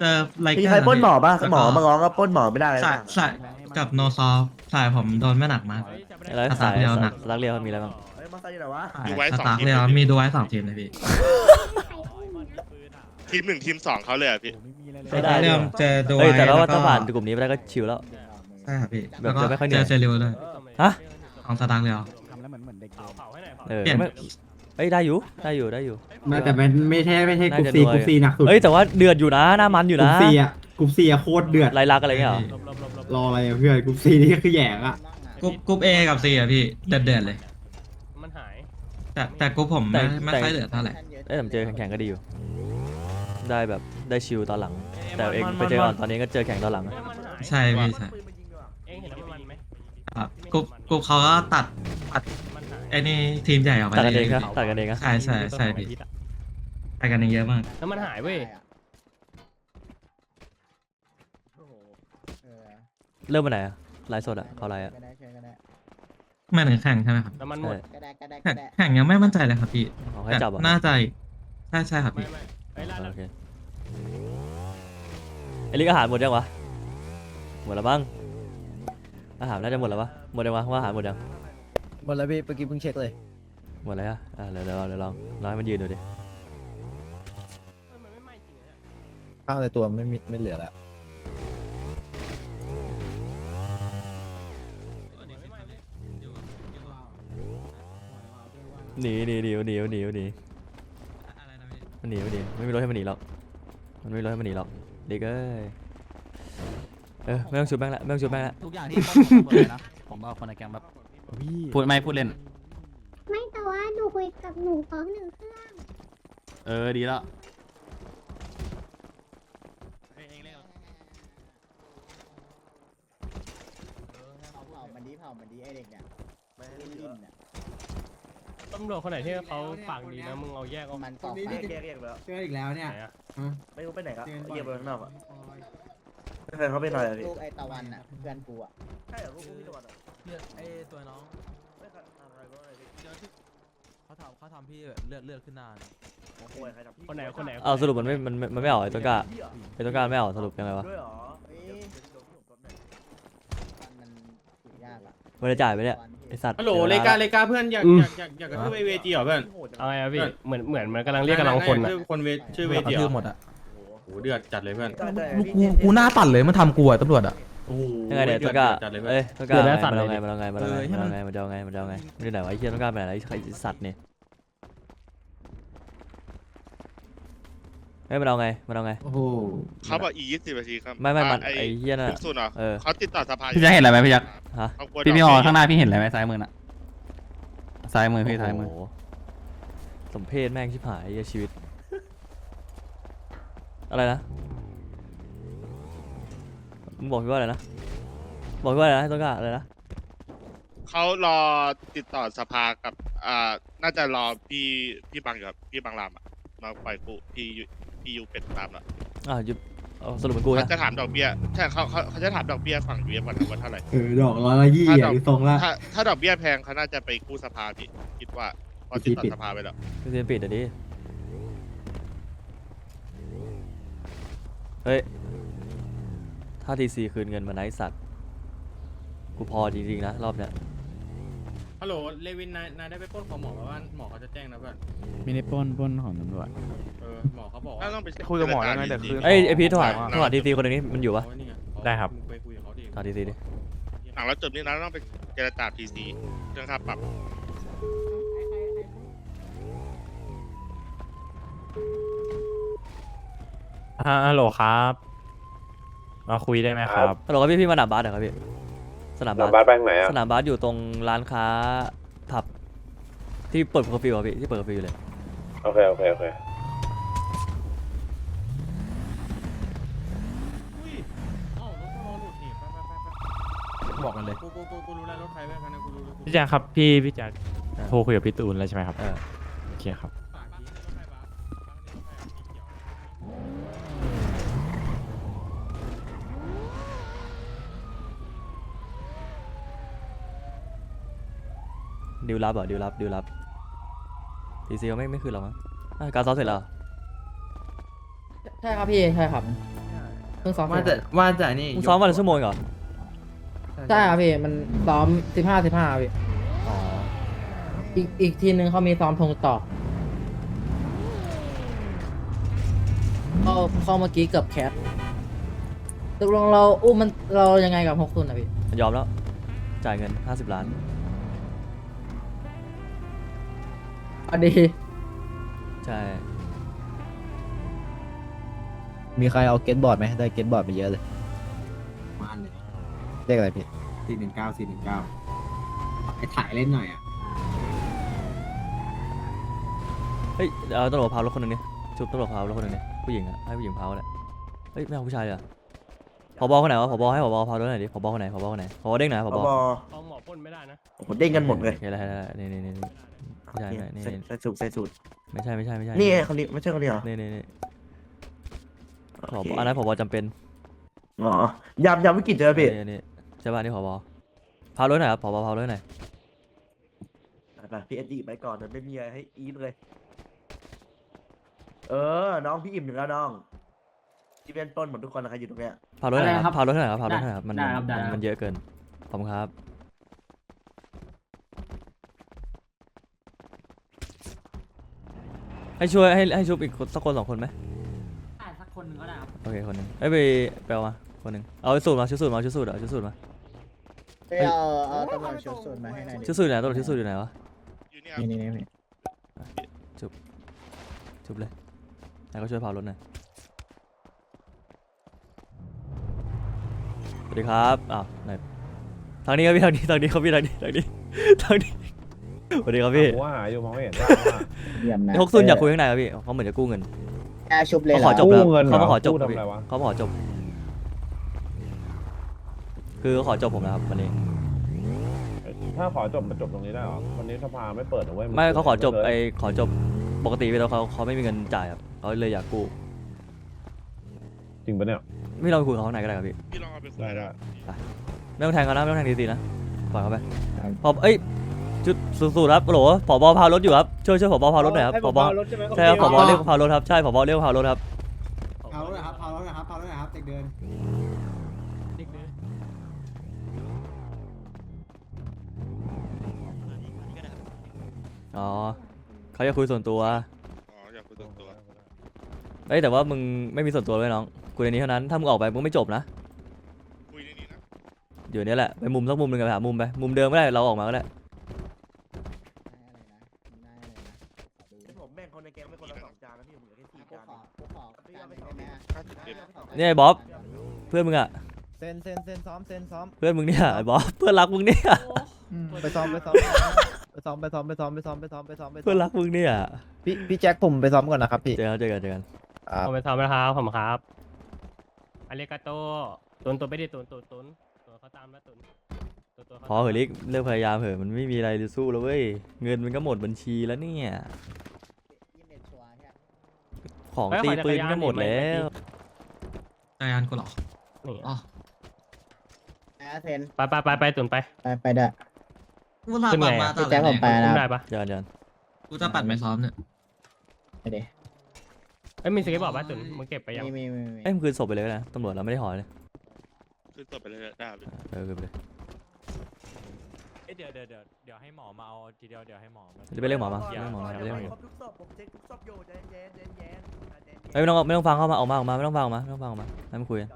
เจอไลมีเกอร์ใครปล้นหมอปะแล้วหมอมาร้องก็ปล้นหมอไม่ได้เลยสายสายกับโนซอฟสายผมโดนไม่หนักมาก แล้วสสายตาร์ทเรียวหนักสตาร์ทเรียวมีอะไรบ้างเฮ้ยมาใส่ไหนวะสายดูไว้สสองตาร์ทีมเรียวเลยพี่มีดูไว้สองทีมเลยพี่ทีมหนึ่งทีมสองเขาเลยอะพี่ไม่สได้ตาร์เรียวเจอดูเฮ้ไว้ยแต่ว่าแล้วก็ถ้าผ่านกลุ่มนี้ไปได้ก็ชิลแล้ว ใช่ครับพี่แบบแล้วก็จะไม่ค่อยเหนื่เจอย อเซริวเลยฮะ ของสตาร์เรียวเออเปลี่ยนไม่เอ้ยได้อยู่ได้อยู่ได้อยู่ ไม่แต่มันไม่ใช่ไม่ใช่กรุ๊ปน่าจะซีรวยกรุ๊ปซีหนักสุดเอ้ยแต่ว่าเดือดอยู่นะหน้ามันอยู่กรุ๊นะปซีอะกรุ๊ปซีอะโคตรเดือดไรลักอะไรเงี้ยเหรอรออะไรอะเพื่อนกรุ๊ปซีนี่ก็คือแหยงอะกรุ๊ปกรุ๊ปเอกับซีอะพี่เดือดเดือดๆเลย มันหาย แต่แต่กรุ๊ปผมไม่ไม่ค่อยเดือดเท่าไหร่เอ้ยผมเจอแข่งๆก็ดีอยู่ ได้แบบได้ชิลตอนหลัง แต่เองไปเจอก่อนตอนนี้ก็เจอแข่งตอนหลังอะมันหาย ใช่พี่ใช่เองเห็นแล้วมันไหมครับกรุ๊ปกรุ๊ปเขาก็ตัดตัดมันหาย ไอ้นี่ทีมใหญ่ออกไปตัดกันเองลคยรับตัดกันเองครับใช่ใช่ใช่พี่ไปกันเองเยอะมาก แล้วมันหายเว้ยเริ่มมาไหนอะไลฟ์สดอะเขาไลฟ์อะไม่ถึงแข่งใช่ไหมครับแล้วมันหมดใช่แข่งแข่งยังไม่มั่นใจเลยครับพี่เขาให้แต่จับเหรอะน่าจะใช่ใช่ครับไม่พี่ ไม่ไอ้ยลาดโอเคไอลิกอาหารหมดยังวะหมดแล้วบ้างอาหารน่าจะหมดแล้วปะหมดยังวะว่าอาหารหมดยัง หมดแล้วพี่เมื่อกี้เพิ่งเช็คเลยหมดแล้วอะอะเดี๋ยวเดี๋ยวลองเดี๋ยวลองลองให้มันยืนดูดิมันไม่ไหม้จริงนะเนี่ยข้าวในตัวไม่มีไม่เหลือแล้วหนีหนีหนีหนีหนีหนีอะไรนะพี่มันหนีมันหนีไม่มีรถให้มันหนีหรอกมันไม่มีรถให้มันหนีหรอกลิกเอ้ยเออไม่ต้องชุบแม่งละไม่ต้องชุบแม่งละทุกอย่างที่ต้นผมหมดเลยนะ ผมเอาคนในแก๊งแบ บพูดไม่พูดเล่น ไม่แต่ว่าหนูคุยกับหนูพร้อมหนึ่งเครื่องเออดีแล้วเผามันดีเผามันดีไอเด็กเนี่ยลิ้นลิ้นเนี่ยตำรวจคนไหนที่เขาปากดีนะมึงเอาแยกออกมันต่อไปเรียกเรียกเรียกไปแล้วเจออีกแล้วเนี่ยไหนอะไม่รู้ไปไหนครับเรียกไปข้างนอกอะไม่เคยเขาไปหน่อยอะพี่ลูกไอตะวันอะเพื่อนกูอะใช่เหรอพวกพี่ตะวันอะ ไอตัวน้องไม่เคยทำอะไรบ้างเลยพี่เขาทำเขาทำพี่เลือดเลือดขึ้นหน้าโอ้โหใครทำพี่คนไหนคนไหน เอาสรุปมันไม่มันมันมันไม่ออกไอ้ต้นกล้าไอ้ต้นกล้าไม่ออกสรุปยังไงวะด้วยเหรอเฮ้ยมันถูกยากอะไม่ได้จ่ายไปเนี่ยไอสัตว์ฮัลโหลสีเลวกาละเลกาเพื่อนอยากอยากอยากอยากกระทืบไอเวจีเหรอเพื่อนเอาไงอะพี่เหมือนเหมือนมันกำลังเรียกกำลังคนอะ ชื่อคนเวชื่อเวกระจีเหรทือบหมดอะโอ้โหเดือดจัดเลยเพื่อนกูกูหน้าตัดเลยมันทำกูอะตำรวจอะโอ้โห ยังไงเนี่ยดืต้อนกล้าจัดเลยเพื่อนเอ้ยต้นกล้ามันเอาไงมันเอาไงมันเอาไงมันเอาไงมันเอาไงมันเอาไงมันอยู่ไหนวะไอ้เหี้ยต้นกล้าไปไหนไอ้ไอ้สัตว์เนี่ยเฮ้ยมันเอาไงมันเอาไง โอ้โหเขาบอกอีกยี่สิบนาทีครับไม่ไม่มันอะไอ้เหี้ยน่ะถึงสุดเหรอเออ เขาติดต่อสภาพี่จะเห็นอะไรไหมพี่ยักษ์ฮะเขากลัวพี่พี่ดออกอเบี้ยข้างหน้าพี่เห็นอะไรไหมซ้ายมือน่ะซ้ายมือพี่ซ้ายมือโโหสมเพศแม่งชิบหายไอ้ชีวิต อะไรนะมึงบอกพี่ว่าอะไรนะ บอกพี่ว่าอะไรนะต้นกล้าอะไรนะเขารอติดต่อสภากับ อ่า น่าจะรอพี่พี่บังอยู่ครับพี่บังรามอะมาปล่อยกูพี่ยูพี่ยูเป็นตามละอะหยุดเอาสรุปเป็นกูเขานะจะถามดอกเบี้ยใช่เขาเขาเขาจะถามดอกเบี้ยฝั่งยูเอฟก่อนนะว่าเท่าไหร่ เออดอกร้อยละยี่อะดูทรงละถ้าถ้าดอกเบี้ยแพงเขาน่าจะไปกู้สภาพี่คิดว่าเพอติดต่อปิดสภาไปแล้วเรียนปิดอะดิเฮ้ยถ้าทีซีคืนเงินมาไนท์สัตว์ กูพอจริงๆนะรอบเนี้ยฮัลโหลเลวินนายนายได้ไปปล้นของหมอมาว่าหมอเขาจะแจ้งนะเพื่อนมีในปล้นปล้นของตำรวจเออหมอเขาบอกถ้าว่าต้องไปคุยกับหมอแล้วไงแต่คือ เอ้ยไอพีทโทรหาโทรหาทีซีคนหนึงนี้มันอยู่ปะโนี่งเขาได้ครับ มึงไปคุยกับเขาดิหาทีซีดิ หลังแล้วจบนี้นะต้องไปเจรจาพีซีเรื่องค่าปรับ ฮัลโหลครับ มาคุยได้ไหมครับ ฮัลโหลครับพี่พี่มาสนามบาสเหรอครับพี่ส นามบาสบ้านไปไหนอะสนามบาสอยู่ตรงร้านค้าผับที่เปิดเคอร์ฟิวอะพี่ที่เปิดเคอร์ฟิวเลย โอเค โอเค โอเค อุ้ยเอ้ารถรอหลุดนี่ไปไปไปไปบอกกันเลยกูกูกูกูรู้แล้วรถใครไปกันนะกูรู้รู้พี่แจ๊คครับพี่พี่แจ๊คโทรคุยกับพี่ตูนแล้วใช่ไหมครับเออโอเคครับ ฝากทีรถใครบ้างฝากทีรถใครอะสีเขียว ดิวรับเหรอดิวรับดิวรับทีซีเขาไม่ไม่คืนหรอกมั้งอะการซ้อมเสร็จแล้วเหรอใช่ครับพี่ใช่ครับเพิ่งซ้อมว่าจะว่าจะนี่มึงซ้อมวันละชั่วโมงเหรอใช่ครับพี่มันซ้อมสิบห้าสิบห้าพี่อ๋ออีกอีกทีนึงเขามีซ้อมธงต่อเข้าเข้าเมื่อกี้เกือบแคสตกลงเราอุ้มมันเรายังไงกับฮกซุนอะพี่ยอมแล้ว จ่ายเงิน 50 ล้าน อันดี ใช่ มีใครเอาเก็ตบอร์ดไหมได้เก็ตบอร์ดไปเยอะเลยมาเลยเรียกอะไรพี่สี่หนึ่งเก้าสี่หนึ่งเก้าไอ้ถ่ายเล่นหน่อยอะเฮ้ยเอาตำรวจพารถคนหนึ่งนี่ชุบตำรวจพารถคนหนึ่งนี่ผู้หญิงอะให้ผู้หญิงพาแหละเฮ้ยไม่เอาผู้ชายเลยเหรอผ บคนไหนวะผบให้ผบพารถหน่อยดิผบคนไหนผบคนไหนผบเด้งไหนผผบบเอาหมอพ่นไม่ได้นะโอ้โหเด้งกันหมดเลยโอเคแล้วนี่นี่นี่ไม่ใช่ไม่นี่ใส่ใส่สูตรใส่สูตรไม่ใช่ไม่ใช่ไม่ใช่นี่ไงคนนี้ไม่ใช่คนนี้เหรอนี่นี่นี่ผโอบเคอันนั้นผบจำเป็นอ๋อยามยามวิกฤตเจอพี่นี่นี่ใช่ป่ะนี่ผบพารถหน่อยครับผบพารถหน่อยไปพี่เอ็ดดี้ไปก่อนเดี๋ยวไม่มีอะไรให้อีฟเลย เออ น้องพี่อิ่มถึงแล้วน้อง ที่เป็นต้นหมดทุกคนนะครับอยู่ตรงเนี้ยพารถหน่อยอะไรคครัรับบพารถหน่อยครับพารถหน่อยครับมันได้ครับได้มันครับ มันเยอะเกินขอบคุณครับ ให้ช่วยให้ให้ชุบอีกคนสักคนสองคนไหมได้สักคนหนึ่งก็ได้ครับโอเคคนหนึ่งเอ้ยไปไปเอามาคนหนึ่งเอาสูตรมาชุดสูตรมาชุดสูตรเอาชุดสูตรมาไปเอาเอาตำรวจชุดสูตรมาให้หน่อยดิชุดสูตรอยู่ไหนตัวชุดสูตรอยู่ไหนวะอยู่เนี่ยนี่นี่นี่ชุบเลยไหนก็ช่วยพารถหน่อย วัสดีครับ อ้าวไหนทางนี้ครับพี่ทางนี้ทางนี้ครับพี่ทางนี้ทางนี้ทางนี้สวัสดีครับพี่ว่าหาอยู่มองไม่เห็นเยี่ยมนะไอ้ฮกซุนอยากคุยข้างในครับพี่เขาเหมือนจะกู้เงินแค่ชุบเลยเขาเหขรออจบแล้วกู้เงินเหรอเขามาขอจบกู้ครับทำพี่อะไรวะ เขามาขอจบ คือเขาขอจบผมแล้วครับวันนี้ ถ้าขอจบมาจบตรงนี้ได้เหรอวันนี้สภาไม่เปิดนะเว้ยไม่เขาขอจบเลยไอ้ขอจบปกติไปแล้วเขาเขาไม่มีเงินจ่ายครับเขาเลยอยากกู้ จริงปะเนี่ย ไม่ลองไปคุยกับเขาข้างในก็ได้ครับพี่ พี่ลองเอาไปคุยได้ได้ ไม่ต้องแทงกันนะไม่ต้องแทงทีซีนะปล่อยเขาไปพอเอ้ยจุดสูดๆครับโหลผบพารถอยู่ครับช่วยช่วยผบพารถหน่อยครับผบใช่ครับผบเรียกพารถครับใช่ผบเรียกพารถครับพาวรถนะครับพาวรถนะครับพาวรถนะครับเด็กเดินเด็กเลยอ๋อเขาจะคุยส่วนตัวอ๋ออยากคุยตัวตัวเอ้ยแต่ว่ามึงไม่มีส่วนตัวเลยน้อง คุยในนี้เท่านั้น ถ้ามึงออกไปมึงไม่จบนะ คุยในนี้นะอยู่ในนี้แหละ ไปมุมสักมุมหนึ่งไปหามุมไป มุมเดิมก็ได้ เราออกมาก็ได้ผมแบ่งคนในแก๊งไม่คนละสองจานแล้วพี่ผมเหลือแค่สี่จานขอกูขอจานหนึ่งได้ไหมอะห้าสิบเจ็ดเนี่ยไอ้บ๊อบ เพื่อนมึงอะเซนเซนเซนซ้อมเซนซ้อม เพื่อนมึงเนี่ยไอ้บ๊อบเพื่อนรักมึงเนี่ย ไปซ้อมไปซ้อมไปซ้อมไปซ้อมไปซ้อมไปซ้อมไปซ้อมไปซ้อมไปเพื่อนรักมึงเนี่ยพี่พี่แจ็คผมไปซ้อมก่อนนะครับพี่เจอกันเจอกันเจอกันเอาไปทำนะครับผมครับ อาริกาโตตุนตุนไปดิตุนตุนตุนตุนเขาตามแล้วตุนตุนตุนขาพอเหอะลิกเลิกพยายามเหอะมันไม่มีอะไรจะสู้แล้วเว้ยเงินมันก็หมดบัญชีแล้วเนี่ยยี่สิบเอ็ดชัวร์ใช่ไหมของเฮ้ยตีขอจักรปืนยานก็หมดดิไม่แล้วจักรยานกูเหรอนี่อ๋ออะเซนไปไปไปไปตุนไปไปไปได้กูหลับขึ้นไงมาอะตอนพี่แจ็คผมไปไหนอุ้นะมได้ปะเจอกันเจอกันกูจะปัดไม่ซ้อมเนี่ยไปดิ เอ้ยมีสเก็ตบอร์ดปะตุนมึงเก็บไปยังมีมีมีมีเอ้ยมึงคืนศพไปเลยก็ได้นะตำรวจเราไม่ได้ห่อเลยขึ้นตัวไปเลยได้พี่เออคืนไปเลยเดี๋ยวเดี๋ยวเดี๋ยวเดี๋ยวให้หมอมาเอาทีเดียวเดี๋ยวให้หมอมาจะไปเรียกหมอมาเรียกหมอมาเรียกหมอครบทุกศพผมเช็คทุกศพอยู่ใจเย็นใจเย็นใจเย็นเอ้ยไม่ต้องไม่ต้องฟังเข้ามาออกมาออกมาไม่ต้องฟังออกมาไม่ต้องฟังออกมาให้มันคุยกัน